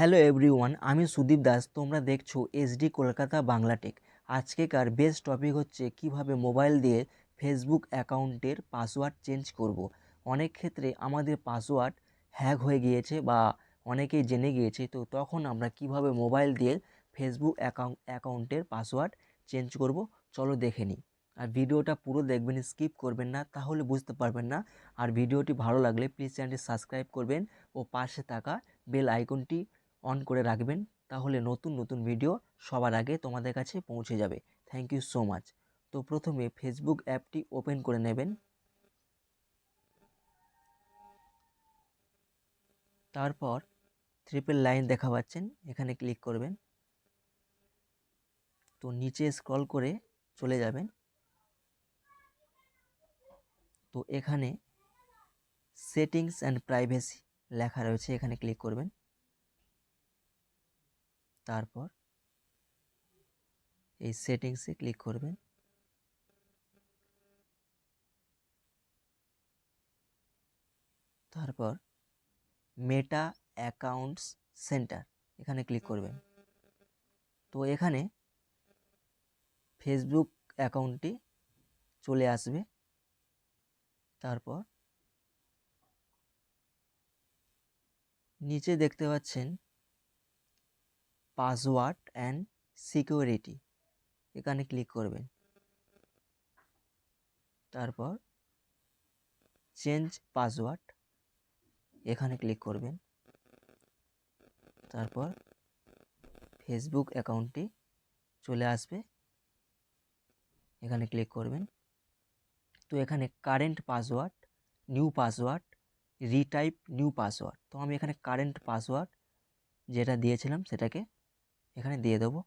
Hello everyone আমি সুদীপ দাস, তোমরা দেখছ এসডি কলকাতা বাংলা টেক আজকেকার বেস্ট টপিক হচ্ছে কীভাবে মোবাইল দিয়ে ফেসবুক অ্যাকাউন্টের পাসওয়ার্ড চেঞ্জ করব। অনেক ক্ষেত্রে আমাদের পাসওয়ার্ড হ্যাক হয়ে গিয়েছে বা অনেকেই জেনে গিয়েছে, তো তখন আমরা কীভাবে মোবাইল দিয়ে ফেসবুক অ্যাকাউন্ট অ্যাকাউন্টের পাসওয়ার্ড চেঞ্জ করব, চলো দেখে নিই। আর ভিডিওটা পুরো দেখবেন স্কিপ করবেন না, তাহলে বুঝতে পারবেন না। আর ভিডিওটি ভালো লাগলে প্লিজ চ্যানেলটি সাবস্ক্রাইব করবেন ও পাশে থাকা বেল আইকনটি অন করে রাখবেন, তাহলে নতুন নতুন ভিডিও সবার আগে তোমাদের কাছে পৌঁছে যাবে। থ্যাংক ইউ সো মাচ তো প্রথমে ফেসবুক অ্যাপটি ওপেন করে নেবেন। তারপর ট্রিপল লাইন দেখা পাচ্ছেন, এখানে ক্লিক করবেন। তো নিচে স্ক্রল করে চলে যাবেন। তো এখানে সেটিংস অ্যান্ড প্রাইভেসি লেখা রয়েছে, এখানে ক্লিক করবেন। তারপর এই সেটিংসে ক্লিক করবেন। তারপর মেটা অ্যাকাউন্টস সেন্টার এখানে ক্লিক করবেন। তো এখানে ফেসবুক অ্যাকাউন্টটি চলে আসবে। তারপর নিচে দেখতে পাচ্ছেন পাসওয়ার্ড অ্যান্ড সিকিউরিটি। এখানে ক্লিক করবেন। তারপর চেঞ্জ পাসওয়ার্ড। এখানে ক্লিক করবেন। তারপর ফেসবুক অ্যাকাউন্টটি চলে আসবে। এখানে ক্লিক করবেন। তো এখানে current password, new password, retype new password. তো আমি এখানে কারেন্ট পাসওয়ার্ড যেটা দিয়েছিলাম সেটাকে এখানে দিয়ে দেবো।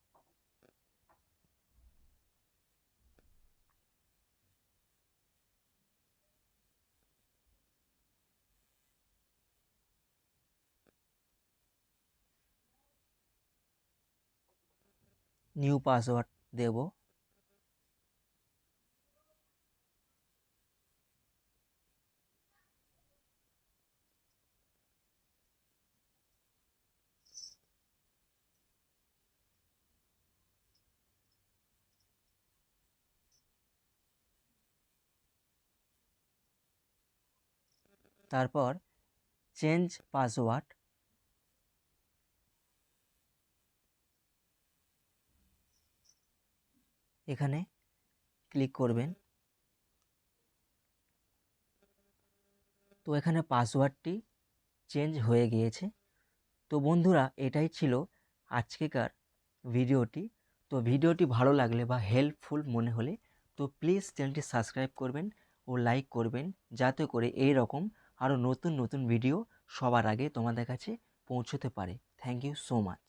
নিউ পাসওয়ার্ড দেব। তারপর চেঞ্জ পাসওয়ার্ড এখানে ক্লিক করবেন। তো এখানে পাসওয়ার্ডটি চেঞ্জ হয়ে গিয়েছে। তো বন্ধুরা, এটাই ছিল আজকেকার ভিডিওটি। তো ভিডিওটি ভালো লাগলে বা হেল্পফুল মনে হলে, তো প্লিজ চ্যানেলটি সাবস্ক্রাইব করবেন ও লাইক করবেন, যাতে করে এই রকম আরও নতুন নতুন ভিডিও সবার আগে তোমাদের কাছে পৌঁছতে পারে। Thank you so much